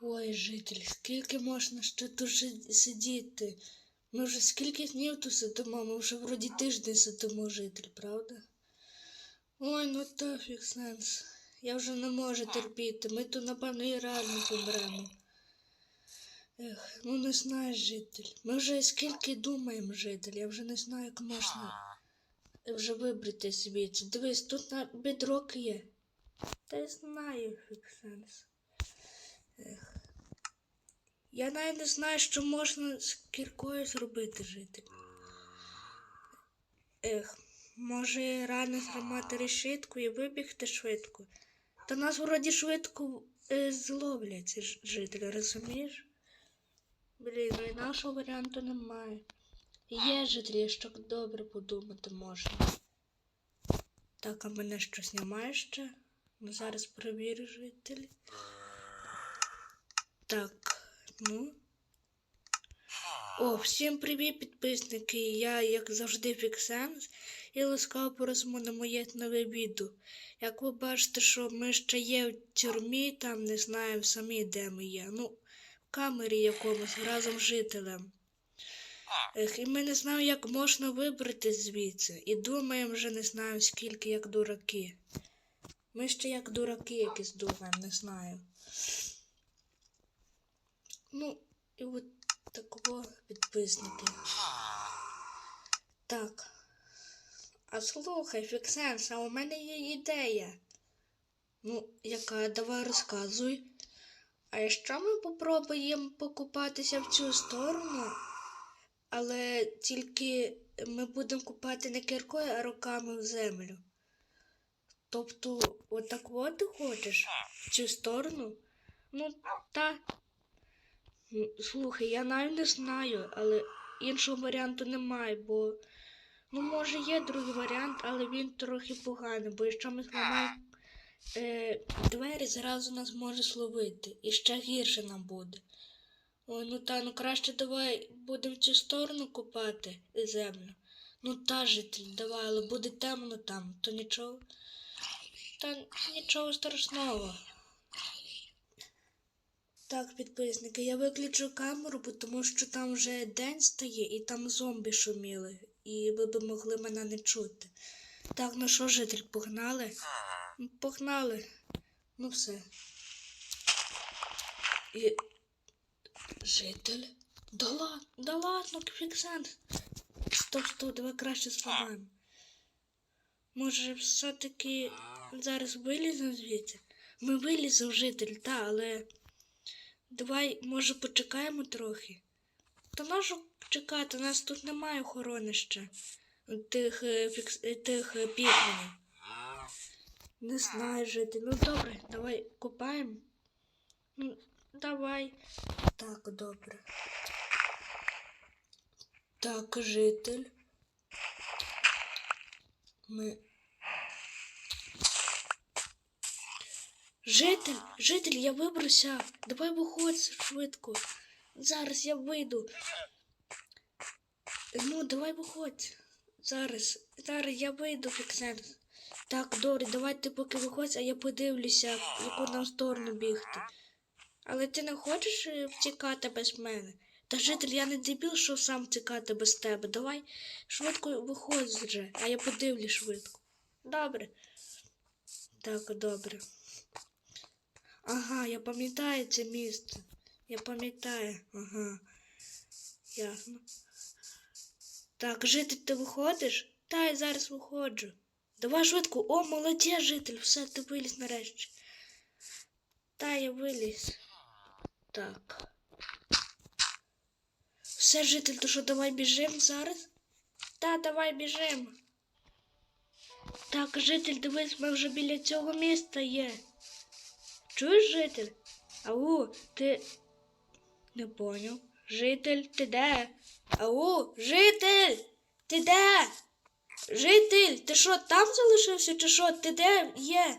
Ой, житель, скільки можна ще тут сидіти? Ми вже скільки днів тут сидимо, ми вже вроді тиждень сидимо, житель, правда? Ой, ну то фіг сенс. Я вже не можу терпіти. Ми тут, напевно, і реально помремо. Ех, ну не знаєш, житель. Ми вже скільки думаємо, житель. Я вже не знаю, як можна вже вибрати собі. Дивись, тут на бедрок є. Та я знаю, сенс. Ех. Я навіть не знаю, що можна з кіркою зробити, житель. Ех, може реально зламати решітку і вибігти швидко. Та нас вроді швидко е, зловлять, жителі, розумієш? Блін, ну інакшого варіанту немає. Є жителі, що добре подумати можна. Так, а мене щось немає ще? Ну зараз перевірю жителі. Так, ну. О, всім привіт, підписники! Я, як завжди, Фіксенс і ласкаво просимо на моє нове відео. Як ви бачите, що ми ще є в тюрмі, там не знаємо самі, де ми є. Ну, камері якомусь разом з жителем. Ех, і ми не знаємо, як можна вибрати звідси. І думаємо вже не знаємо, скільки як дураки. Ми ще як дураки якісь думаємо, не знаю. Ну, і от такого підписники. Так. А слухай, Фіксенс, а у мене є ідея. Ну, яка, давай розказуй. А якщо ми попробуємо покупатися в цю сторону, але тільки ми будемо купати не кіркою, а руками в землю. Тобто, отак от ти хочеш? В цю сторону? Ну, та. М, Слухай, я навіть не знаю, але іншого варіанту немає, бо. Ну, може, є другий варіант, але він трохи поганий, бо якщо ми зламаємо е, двері, зразу нас може словити. І ще гірше нам буде. Ой, ну та, ну краще давай будемо в цю сторону купати землю. Ну та житель, давай, але буде темно там, то нічого. Та нічого страшного. Так, підписники, я виключу камеру, бо тому що там вже день стає і там зомбі шуміли, і ви б могли мене не чути. Так, ну що, житель, погнали? Погнали. Ну все. І... Житель? Да ладно, да ладно, Квіксенс. Стоп, стоп, давай краще зламаємо. Може, все-таки зараз виліземо звідси? Ми виліземо, житель, та, але. Давай, може, почекаємо трохи. Та нащо чекати? Нас тут немає охорони ще. Тих, е, е, тих е, пікменів. Не знаю, житель. Ну добре, давай купаємо. Ну, давай. Так, добре. Так, житель. Ми. Житель, житель, я вибрався. Давай виходь швидко. Зараз я вийду. Ну, давай виходь. Зараз. Зараз я вийду, Фіксенс. Так, добре, давай ти поки виходь, а я подивлюся, в яку нам сторону бігти. Але ти не хочеш е, втікати без мене? Та житель, я не дебіл, що сам втікати без тебе. Давай швидко виходь вже, а я подивлюсь швидко. Добре. Так, добре. Ага, я пам'ятаю це місце. Я пам'ятаю. Ага. Ясно. Так, житель, ти виходиш? Та, я зараз виходжу. Давай швидко. О, молодець, житель, все, ти виліз нарешті. Та, я виліз. Так. Все, житель, то що, давай біжимо зараз? Та, давай біжимо. Так, житель, дивись, ми вже біля цього міста є. Чуєш, житель? Ау, ти. Не поняв. Житель, ти де? Ау, житель! Ти де? Житель, ти що, там залишився, чи що? Ти де є?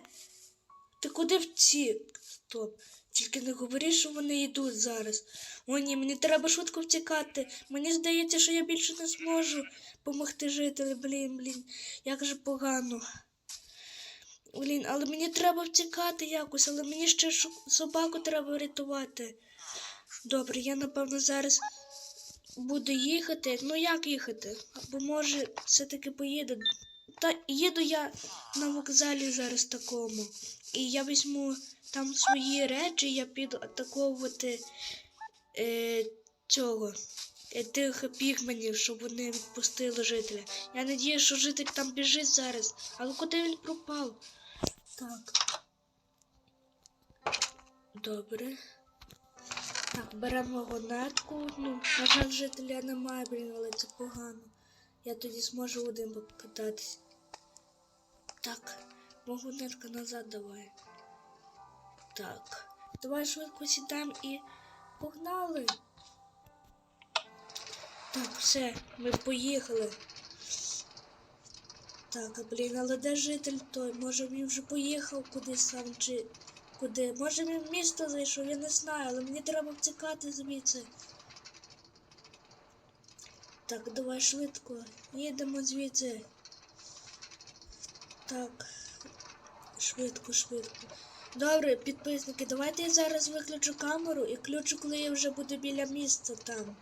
Ти куди втік? Стоп. Тільки не говори, що вони йдуть зараз. О, ні, мені треба швидко втікати. Мені здається, що я більше не зможу допомогти жителі. Блін, блін, як же погано. Блін, але мені треба втікати якось, але мені ще собаку треба врятувати. Добре, я напевно зараз буду їхати. Ну як їхати? Або може все-таки поїду. Та їду я на вокзалі зараз такому. І я візьму там свої речі, я піду атаковувати е, цього. е, Тих пігменів, щоб вони відпустили жителя. Я надію, що житель там біжить зараз. Але куди він пропав? Так. Добре. Так, беремо гонетку. Ну, на жаль, жителя немає, блін, але це погано. Я тоді зможу один покататись. Так, вагонетка назад давай. Так. Давай швидко сідаємо і погнали. Так, все, ми поїхали. Так, блін, але де житель той? Може він вже поїхав кудись сам чи куди? Може він в місто зайшов, я не знаю, але мені треба втікати звідси. Так, давай швидко. Їдемо звідси. Так. Швидко, швидко. Добре, підписники, давайте я зараз виключу камеру і включу, коли я вже буду біля місця там.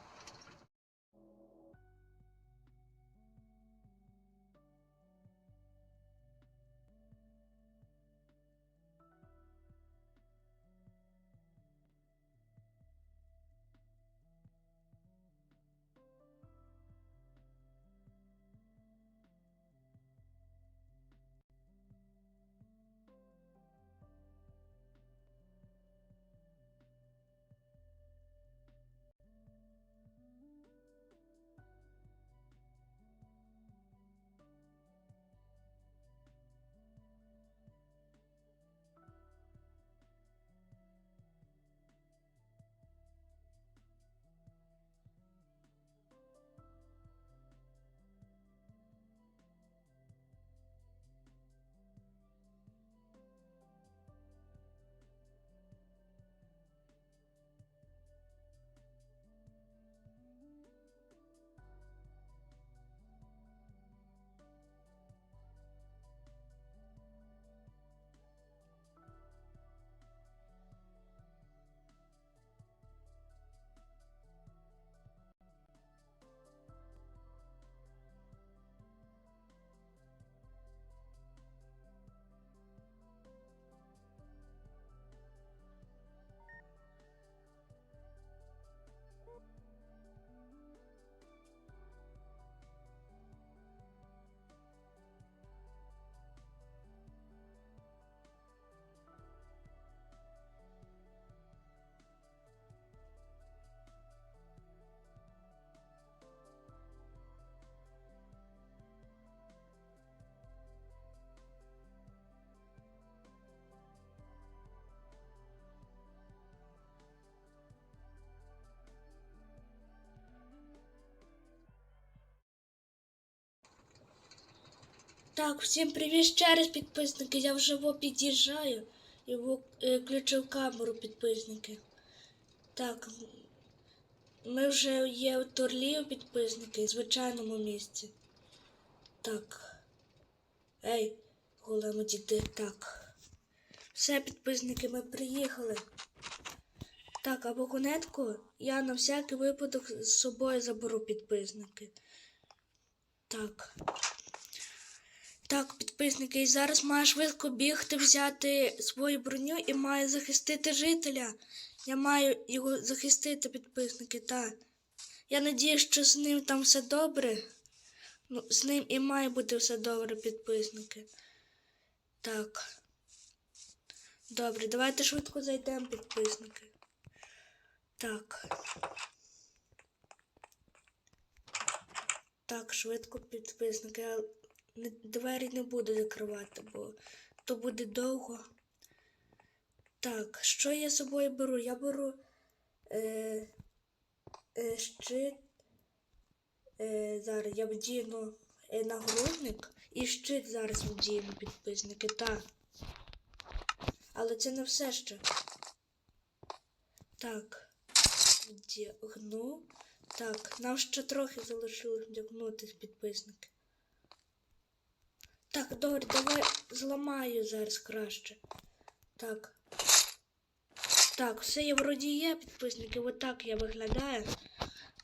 Так, всім привіт ще раз, підписники. Я вже во під'їжджаю і е, включив камеру підписники. Так, ми вже є у Торлі підписники, в звичайному місці. Так. Ей, големо діти, так. Все, підписники, ми приїхали. Так, а вагонетку я на всякий випадок з собою заберу підписники. Так. Так, підписники, і зараз маю швидко бігти, взяти свою броню і маю захистити жителя. Я маю його захистити, підписники, так. Я надію, що з ним там все добре. Ну, з ним і має бути все добре, підписники. Так. Добре, давайте швидко зайдемо, підписники. Так. Так, швидко підписники. Двері не буду закривати, бо то буде довго. Так, що я з собою беру? Я беру е, е, щит. Е, зараз я вдіну е, нагрудник і щит зараз вдіну підписники, так. Але це не все ще. Так. Вдягну. Так, нам ще трохи залишилось вдягнутись підписники. Так, добре, давай зламаю зараз краще. Так. Так, все я вроді є, підписники, отак я виглядаю.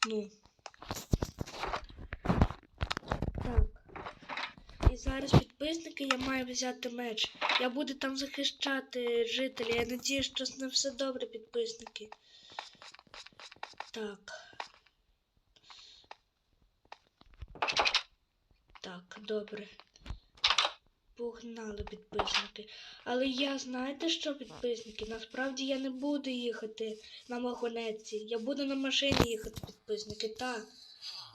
Ну. Так. І зараз підписники я маю взяти меч. Я буду там захищати жителів. Я надію, що з все добре, підписники. Так. Так, добре. Погнали підписники. Але я знаєте що, підписники? Насправді я не буду їхати на вагонетці. Я буду на машині їхати, підписники. Так.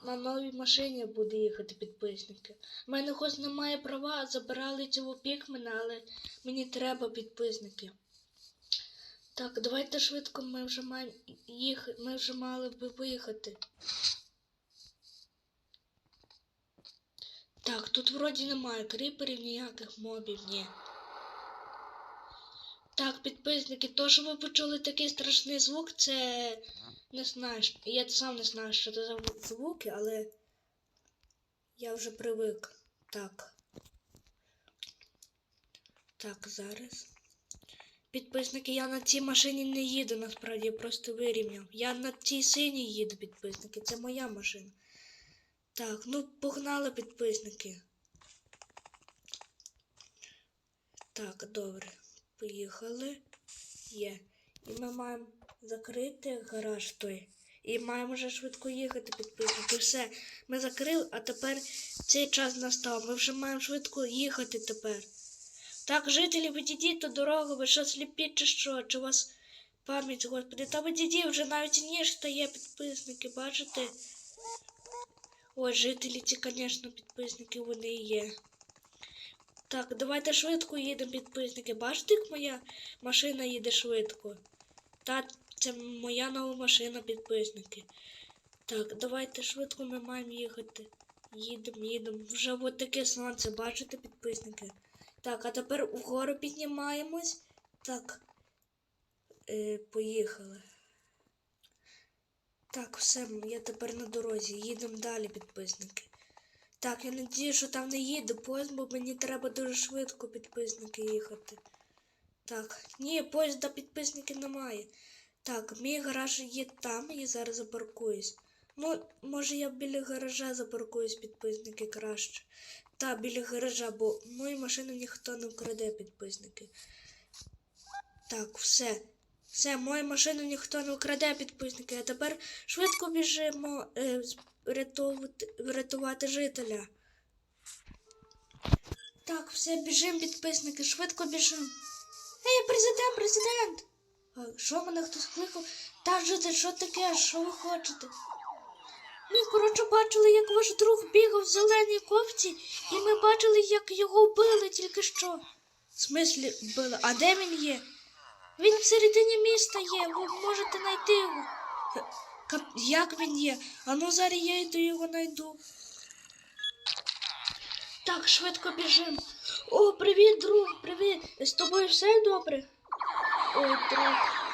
На новій машині буду їхати, підписники. У мене хоч немає права, забирали цього пікмена, але мені треба підписники. Так, давайте швидко ми вже маємо їх, ми вже мали би виїхати. Так, тут вроді немає кріперів, ніяких мобів, ні. Так, підписники, то, що ви почули такий страшний звук, це не знаю. Я сам не знаю, що це за звуки, але я вже привик. Так. Так, зараз. Підписники, я на цій машині не їду, насправді я просто вирівняв. Я на цій синій їду, підписники. Це моя машина. Так, ну погнали підписники. Так, добре. Поїхали. Є. І ми маємо закрити гараж той. І маємо вже швидко їхати, підписники. Все, ми закрили, а тепер цей час настав. Ми вже маємо швидко їхати тепер. Так, жителі, відійдіть ту дорогу, ви що сліпі чи що? Чи у вас пам'ять, господи? Та відійдіть, вже навіть ніж стає підписники, бачите? Ой, жителі ці, звісно, підписники вони є. Так, давайте швидко їдемо, підписники. Бачите, як моя машина їде швидко? Та це моя нова машина, підписники. Так, давайте швидко ми маємо їхати. Їдемо, їдемо. Вже от таке сонце, бачите, підписники? Так, а тепер вгору піднімаємось. Так. Е, поїхали. Так, все, я тепер на дорозі. Їдемо далі, підписники. Так, я надію, що там не їде поїзд, бо мені треба дуже швидко підписники їхати. Так, ні, поїзда підписників немає. Так, мій гараж є там, і зараз запаркуюсь. Ну, може я біля гаража запаркуюсь, підписники краще. Та, біля гаража, бо мою машину ніхто не вкраде, підписники. Так, все. Все, мою машину ніхто не вкраде, підписники. А тепер швидко біжимо е, з- рятувати, врятувати жителя. Так, все, біжимо, підписники, швидко біжимо. Ей, президент, президент! А, що мене хтось кликав? Та житель, що таке? Що ви хочете? Ми, коротше, бачили, як ваш друг бігав в зеленій кофті, і ми бачили, як його вбили тільки що. В смислі вбили? А де він є? Він всередині міста є, ви можете знайти його. Як він є? А ну зараз я йду його знайду. Так, швидко біжим. О, привіт, друг, привіт. З тобою все добре? Ой, друг,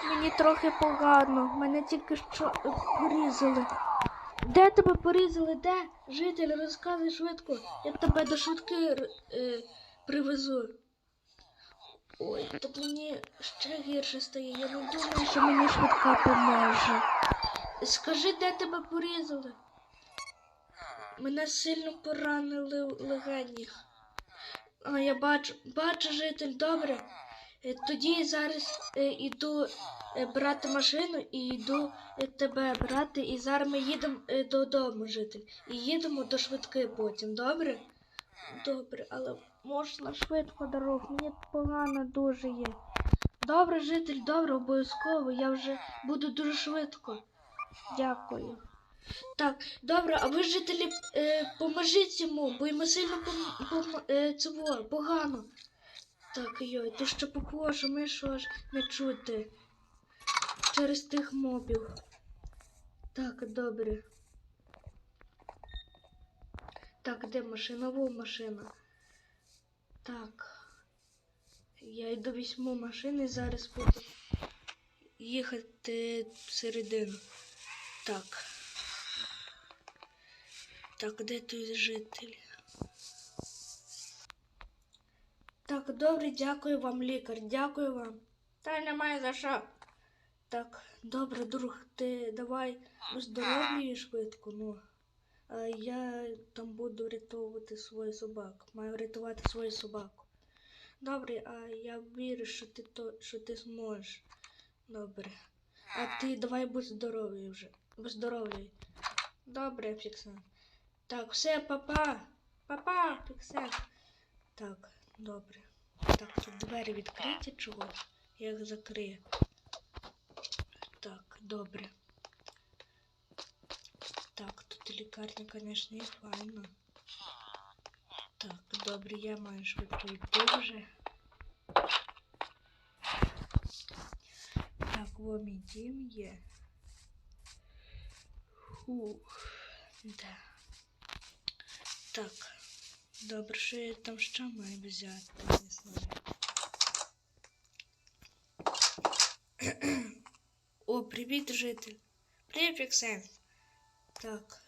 мені трохи погано. Мене тільки що е, порізали. Де тебе порізали? Де? Житель, розказуй швидко. Я тебе до швидки е, привезу. Ой, то мені ще гірше стає. Я не думаю, що мені швидка поможе. Скажи, де тебе порізали? Мене сильно поранили легені. А, я бачу, бачу, житель, добре. Е, Тоді зараз е, іду е, брати машину і йду тебе брати. І зараз ми їдемо додому, житель. І їдемо до швидки потім, добре? Добре, але можна швидко дорогу, мені погано дуже є. Добре, житель, добре, обов'язково. Я вже буду дуже швидко. Дякую. Так, добре, а ви жителі е, поможіть йому, бо йому сильно пом, пом, е, цього, погано. Так, йой, ти що похоже, ми що ж не чути через тих мобів. Так, добре. Так, де машина? Во машина. Так. Я йду візьму машини, зараз буду їхати всередину. Так. Так, де той житель? Так, добре, дякую вам, лікар, дякую вам. Та немає за що. Так, добре, друг, ти давай виздоровлюй швидко, ну. Я там буду рятувати свою собаку. Маю рятувати свою собаку. Добре, а я вірю, що ти то, що ти зможеш. Добре. А ти давай будь здоровий вже. Виздоровлюй. Добре, Фіксен. Так, все, папа. Папа, Фіксен. Так, добре. Так, тут двері відкриті чогось. Я їх закрию. Так, добре. Так, тут лікарня, звісно, і файна. Так, добре, я маю швидко йти вже. Так, во мій дім є. Фух, да. Так, добре, що я там ще маю взяти, не знаю. О, привіт, житель. Привіт, Фіксен. Так.